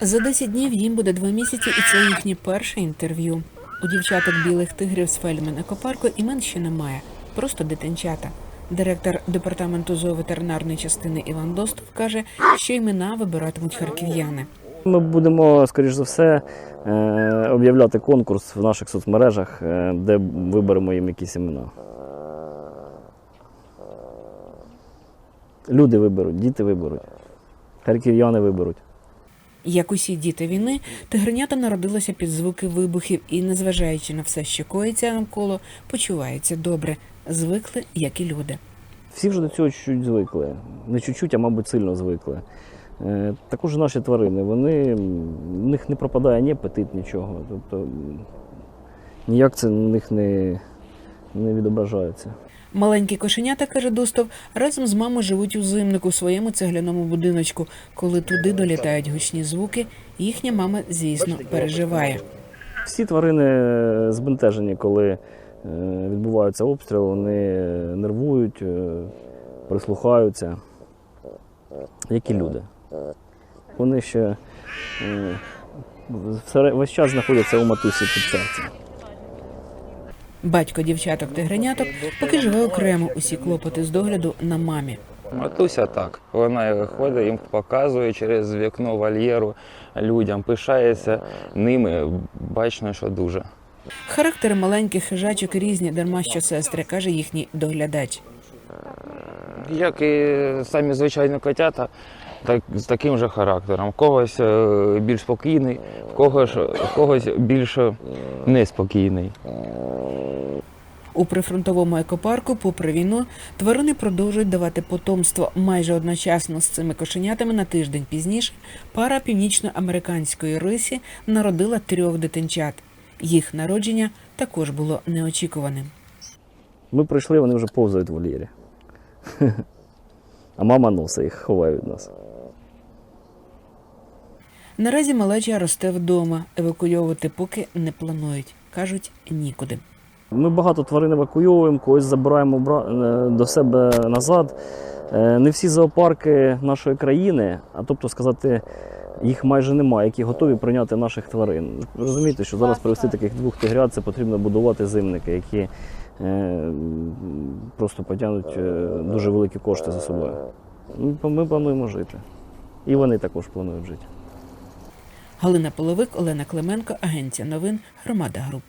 За 10 днів їм буде два місяці, і це їхнє перше інтерв'ю. У дівчаток білих тигрів з Фельдмен екопарку імен ще немає, просто дитинчата. Директор департаменту зооветеринарної частини Іван Достов каже, що імена вибиратимуть харків'яни. Ми будемо, скоріш за все, е, об'являти конкурс в наших соцмережах, е, де виберемо їм якісь імена. Люди виберуть, діти виберуть, харків'яни виберуть. Як усі діти війни, тигренята народилися під звуки вибухів і, незважаючи на все, що коїться навколо, почуваються добре, звикли, як і люди. Всі вже до цього чуть-чуть звикли. Не чуть-чуть, а мабуть, сильно звикли. Е, Також наші тварини, вони, в них не пропадає ні апетит, нічого. Тобто ніяк це в них не, не відображається. Маленькі кошенята, каже Достов, разом з мамою живуть у зимнику своєму цегляному будиночку. Коли туди долітають гучні звуки, їхня мама, звісно, переживає. Всі тварини збентежені, коли е, відбуваються обстріли, вони нервують, е, прислухаються, як і люди. Вони ще е, весь час знаходяться у матусі під серцем. Батько дівчаток тигреняток поки живе окремо усі клопоти з догляду на мамі. Матуся так. Вона ходить, їм показує через вікно вольєру людям, пишається ними. Бачно, що дуже. Характери маленьких хижачок різні, дарма що сестри, каже їхній доглядач. Як і самі звичайні котята, так, з таким же характером. В когось е, більш спокійний, в когось, в когось більш неспокійний. У прифронтовому екопарку, попри війну, тварини продовжують давати потомство. Майже одночасно з цими кошенятами на тиждень пізніше пара північноамериканської рисі народила трьох дитинчат. Їх народження також було неочікуваним. Ми прийшли, вони вже повзають в вольєрі. А мама носить їх, ховає від нас. Наразі малеча росте вдома. Евакуйовувати поки не планують. кажуть нікуди. Ми багато тварин евакуйовуємо, когось забираємо е, до себе назад. Е, Не всі зоопарки нашої країни, а тобто сказати, їх майже немає, які готові прийняти наших тварин. Розумієте, що зараз привезти таких двох тигрят, це потрібно будувати зимники, які е, просто потягнуть дуже великі кошти за собою. Ми плануємо жити. І вони також планують жити. Галина Половик, Олена Клименко, Агенція новин, Громада Груп.